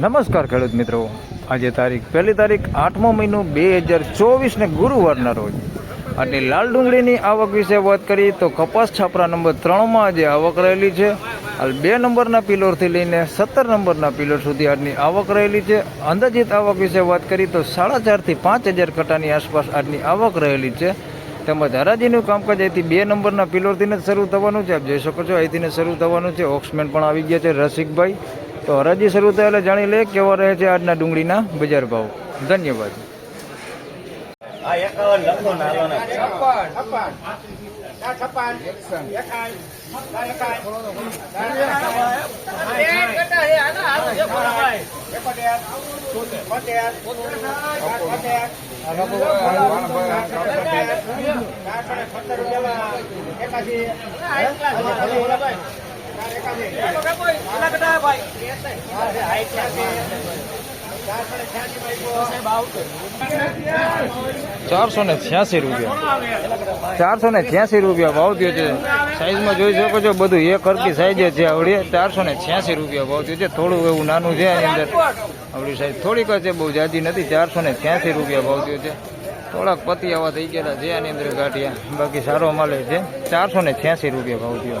નમસ્કાર ખેડૂત મિત્રો. આજે તારીખ પહેલી તારીખ આઠમો મહિનો બે હજાર ચોવીસને ગુરુવારના રોજ. અને લાલ ડુંગળીની આવક વિશે વાત કરીએ તો કપાસ છાપરા નંબર ત્રણમાં આજે આવક રહેલી છે. હાલ બે નંબરના પિલોરથી લઈને સત્તર નંબરના પિલોર સુધી આજની આવક રહેલી છે. અંદાજિત આવક વિશે વાત કરીએ તો સાડા ચારથી પાંચ હજાર કટાની આસપાસ આજની આવક રહેલી છે. તેમજ હરાજીનું કામકાજ અહીંથી બે નંબરના પિલોરથી જ શરૂ થવાનું છે. આપ જોઈ શકો છો અહીંથી શરૂ થવાનું છે. ઓક્સમેન પણ આવી ગયા છે રસિકભાઈ. તો હરાજી શરૂ થાય એટલે જાણી લે કેવા રહે છે આજના ડુંગળીના બજાર ભાવ. ધન્યવાદ. આ ચારસો ને છ્યાસી રૂપિયા. ચારસો ને છ્યાસી રૂપિયા ભાવ થયો છે. સાઈઝમાં જોઈ શકો છો, બધું એક હરકી સાઈઝ છે આવડી. ચારસો ને છ્યાસી રૂપિયા ભાવ થયો છે. થોડું એવું નાનું છે એની અંદર. આવડી સાઈઝ થોડીક છે, બહુ જાજી નથી. ચારસો ને છ્યાસી રૂપિયા ભાવ થયો છે. થોડાક પતિ આવા થઈ ગયેલા છે આની અંદર ગાંઠિયા. બાકી સારો મળે છે. ચારસો ને છ્યાસી રૂપિયા ભાવ થયો.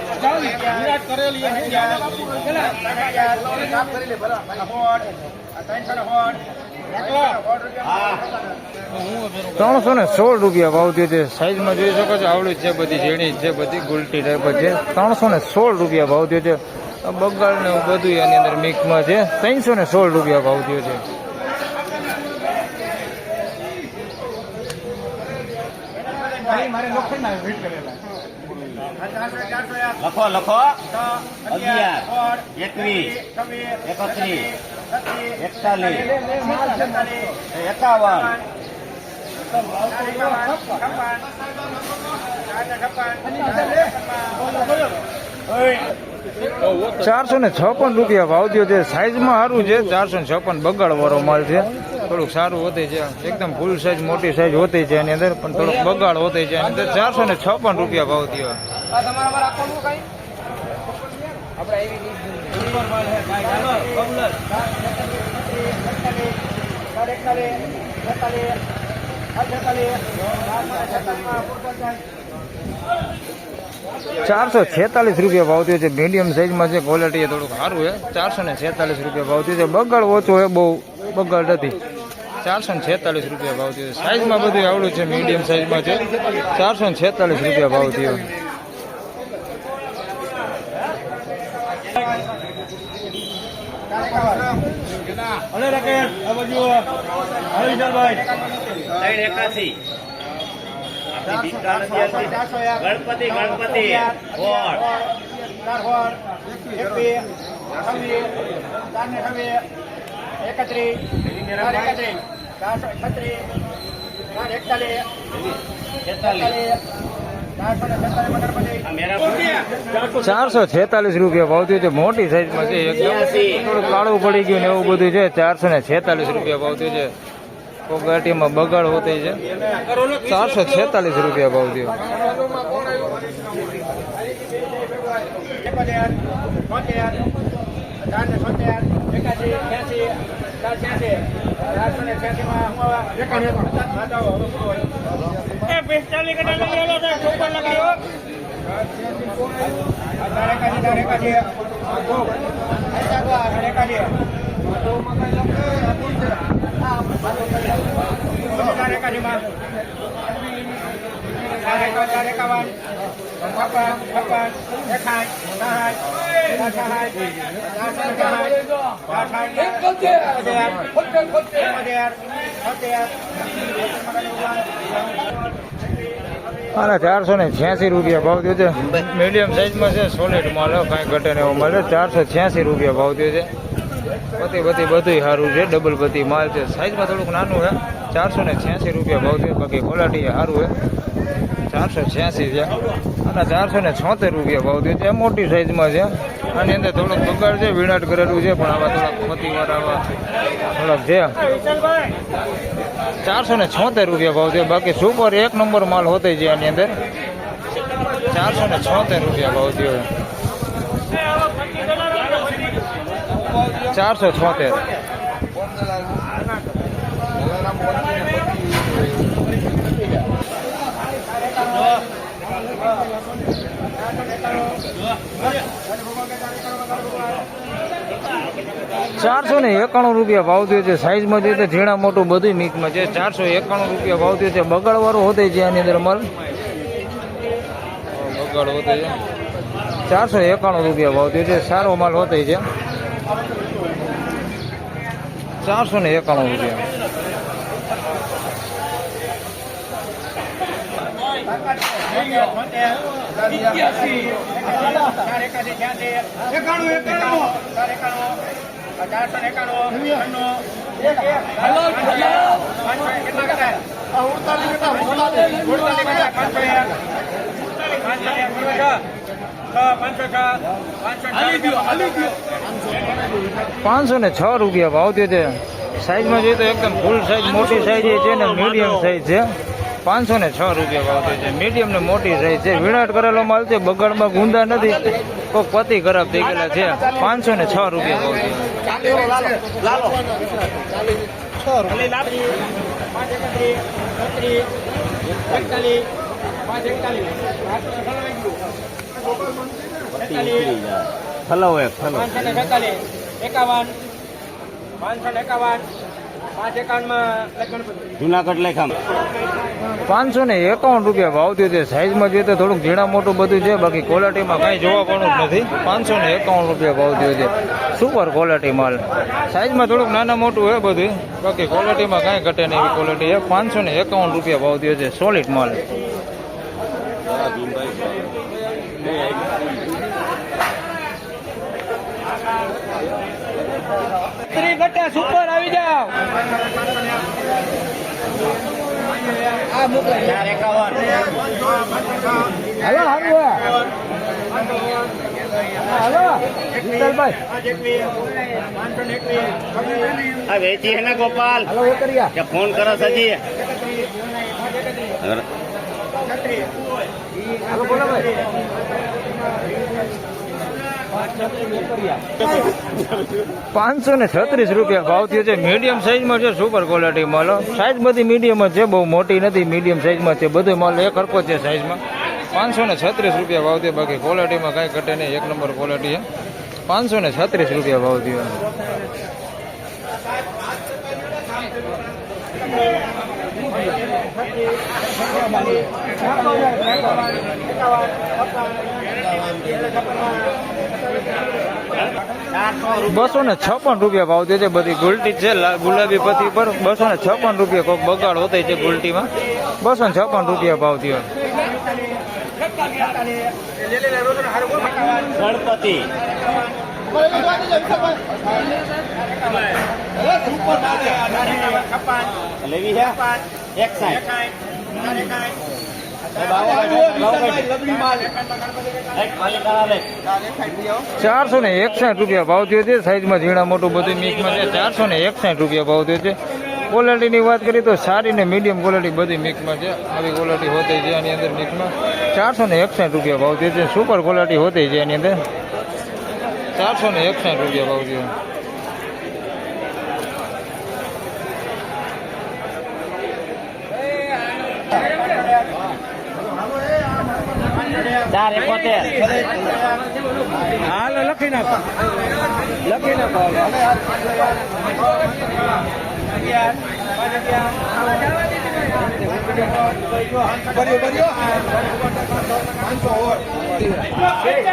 ત્રણસો ને સોળ રૂપિયા ભાવ થયો છે. સાઈઝમાં જોઈ શકો છો આવડી જ છે બધી ઝીણી જ છે બધી ગુલટી ટાઈપ છે. ત્રણસો ને સોળ રૂપિયા ભાવ થયો છે. બગાડ ને એવું બધું એની અંદર મિક્સમાં છે. ત્રણસો ને સોળ રૂપિયા ભાવ થયો છે. લખો લખો. અગિયાર, એકવીસ, એકત્રીસ, એકતાલીસ, એકાવન, ચારસો ને છપ્પન રૂપિયા ભાવ થયો છે. સાઈઝમાં સારું છે. ચારસો ને છપ્પન બગાડ વાળો માલ છે. થોડુંક સારું હોતી છે. એકદમ ફૂલ સાઈઝ મોટી સાઈઝ હોતી છે એની અંદર, પણ થોડુંક બગાડ હોતી છે. એની અંદર ચારસો ને છપ્પન રૂપિયા ભાવ થયો. ચારસો છેતાલીસ રૂપિયા ભાવ થયો છે. મીડિયમ સાઈઝમાં છે ક્વોલિટી થોડુંક સારું છે. ચારસો ને છેતાલીસ રૂપિયા ભાવ થયો છે. બગાડ ઓછો હોય બહુ બગાડ નથી. ચારસો ને છેતાલીસ રૂપિયા ભાવ થયો છે સાઈઝમાં બધું આવડું છે મીડિયમ સાઈઝમાં છે ચારસો ને છેતાલીસ રૂપિયા ભાવ થયો. ગણપતિ ગણપતિ એકત્રીસ ચારસો ચાર એકતાલીસ છેતાલીસ ચારસો રૂપિયા ભાવતી છે મોટી સાઈઝમાં છે. એકદમ થોડું કાળું પડી ગયું ને એવું બધું છે. ચારસો ને છેતાલીસ રૂપિયા ભાવતી છે. કોગાટીમાં બગાડ હોતી છે. ચારસો છેતાલીસ રૂપિયા ભાવ થયો એકાસી પિસ્તાલીસ કટા લઈ આવો તો ચોપન લગાડ્યો ચાર એકાસી ચાર એકાસી ચાર એકાસી ચાર એકાસીમાં ચાર એકાવન. અને ચારસો ને છ્યાસી રૂપિયા ભાવ થયો છે. મીડિયમ સાઈઝમાં છે સોલિડ માલ કાંઈ ઘટે ને એવો મળે. ચારસો છ્યાસી રૂપિયા ભાવ થયો છે. પતિ બધી બધું સારું છે ડબલ બધી માલ છે. સાઈઝમાં થોડુંક નાનું છે. ચારસો ને છ્યાસી રૂપિયા ભાવ થયો બાકી ક્વોલિટી સારું છે. ચારસો છ્યાસી છે. અને ચારસો ને છોતેર રૂપિયા ભાવ છે. મોટી સાઈઝમાં છે. અને અંદર થોડોક બગાડ છે વિનાટ કરેલું છે, પણ આવા થોડાક પતિવાર આવા થોડાક છે. ચારસો ને છોતેર રૂપિયા ભાવ છે બાકી સુપર એક નંબર માલ હોતે છે આની અંદર. ચારસો ને છોતેર રૂપિયા ભાવ છે ચારસો છોતેર. ચારસો ને એકાણું રૂપિયા ભાવ થયો છે. સાઈઝમાં જોઈએ તો ઝીણા મોટું બધું મિક્સમાં છે. ચારસો એકાણું રૂપિયા ભાવ થયો છે. બગાડવાળો હોતે છે આની અંદર માલ બગાડ હોતે છે. ચારસો એકાણું રૂપિયા ભાવ થયો છે. સારો માલ હોતે છે. ચારસો ને એકાણું રૂપિયા. એકાણું એકાણું. ચારસો પાંચસો ને છ રૂપિયા ભાવ થયો છે સાઈઝમાં જોઈએ તો એકદમ ફૂલ સાઈઝ મોટી સાઈઝ છે ને મીડિયમ સાઈઝ છે. પાંચસો ને છ રૂપિયા ભાવ થયો છે મીડિયમ ને મોટી સાઈઝ છે. વિનાટ કરેલો માલ છે. બગાડમાં ગુંદા નથી. કોક પતિ ખરાબ થઈ ગયેલા છે. પાંચસો ને છ રૂપિયા ભાવ એકતાલીસ ફલાવો એક ફલાવો પાંચસો ને છેતાલીસ એકાવન. પાંચસો એકાવન. પાંચ એકાવનમાં જુનાગઢ લેખામ પાંચસો ને એકાવન રૂપિયા ભાવ થયો છે. સાઈઝમાં જોઈએ તો થોડુંક ઝીણા મોટું બધું છે. બાકી ક્વોલિટીમાં કાંઈ જોવા જ નથી. પાંચસો ને એકાવન રૂપિયા ભાવ થયો છે. સુપર ક્વોલિટી માલ. સાઈઝમાં થોડુંક નાના મોટું હોય બધું. બાકી ક્વોલિટીમાં કાંઈ ઘટે નહીં એવી ક્વોલિટી છે. પાંચસો ને એકાવન રૂપિયા ભાવ થયો છે. સોલિડ માલ. સુપર આવી જાવ હાલો હાલો હલો વિશાલભાઈ વેચી હે ને ગોપાલ. હલો ઉતર્યા કે ફોન કરો સજી હાલો બોલો ભાઈ. પાંચસો ને છત્રીસ રૂપિયા ભાવ થયો છે. મીડિયમ સાઈઝમાં છે સુપર ક્વોલિટી માલ. સાઈઝ બધી મીડિયમ જ છે, બહુ મોટી નથી, મીડિયમ સાઈઝમાં છે. બધો માલ એક હરકો છે સાઈઝમાં. પાંચસો ને છત્રીસ રૂપિયા ભાવ થયો. બાકી ક્વોલિટીમાં કાંઈ ઘટે નહીં. એક નંબર ક્વોલિટી છે. પાંચસો ને છત્રીસ રૂપિયા ભાવ થયો. બસો ને છપ્પન રૂપિયા ભાવ દે છે. બધી ગુલટી છે લા- ગુલાબી પતિ પર બસો ને છપ્પન રૂપિયા કોઈક બગાડ હોતે છે ગુલટીમાં. બસો ને છપ્પન રૂપિયા ભાવ થયો. ગણપતિ. લેવી છે? એક સાઈડ ચારસો ને એકસાઠ રૂપિયા ભાવ થયો છે. સાઈઝમાં ઝીણા મોટું બધું મિક્સમાં છે. ચારસો ને એકસાઠ રૂપિયા ભાવ થયો છે. ક્વોલિટીની વાત કરીએ તો સારી ને મીડિયમ ક્વોલિટી બધી મિક્સમાં છે. આવી ક્વોલિટી હોતી છે આની અંદર મિક્સમાં. ચારસો ને એકસાઠ રૂપિયા ભાવ થયો છે. સુપર ક્વોલિટી હોતી છે એની અંદર. ચારસો ને એકસાઠ રૂપિયા ભાવ થયો. ચાર એકોતેર હાલ લખી નાખો. લખી નાખો.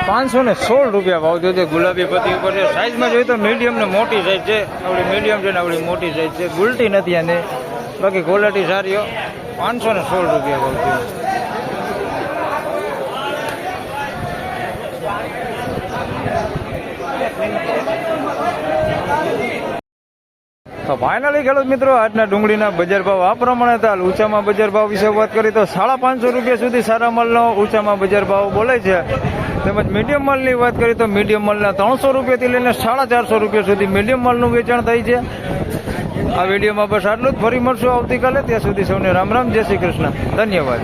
પાંચસો ને સોળ રૂપિયા ભાવ છે ગુલાબી પતિ ઉપર છે. સાઈઝમાં જોઈએ તો મીડિયમ ને મોટી સાઈઝ છે. આવડી મીડિયમ છે ને આવડી મોટી સાઈઝ છે. ગુલટી નથી આને. બાકી ક્વોલિટી સારી હો. પાંચસો ને સોળ રૂપિયા ભાવ થયો. તો ફાઇનલી ખેડૂત મિત્રો, આજના ડુંગળીના બજાર ભાવ આ પ્રમાણે હતા. ઊંચામાં બજાર ભાવ વિશે વાત કરી તો સાડા પાંચસો રૂપિયા સુધી સારા માલનો ઊંચામાં બજાર ભાવ બોલે છે. તેમજ મીડિયમ માલની વાત કરી તો મીડિયમ માલના ત્રણસો રૂપિયાથી લઈને સાડા ચારસો રૂપિયા સુધી મીડિયમ માલનું વેચાણ થાય છે. આ વિડીયોમાં બસ આટલું જ. ફરી મળશું આવતીકાલે. ત્યાં સુધી સૌને રામ રામ. જય શ્રી કૃષ્ણ. ધન્યવાદ.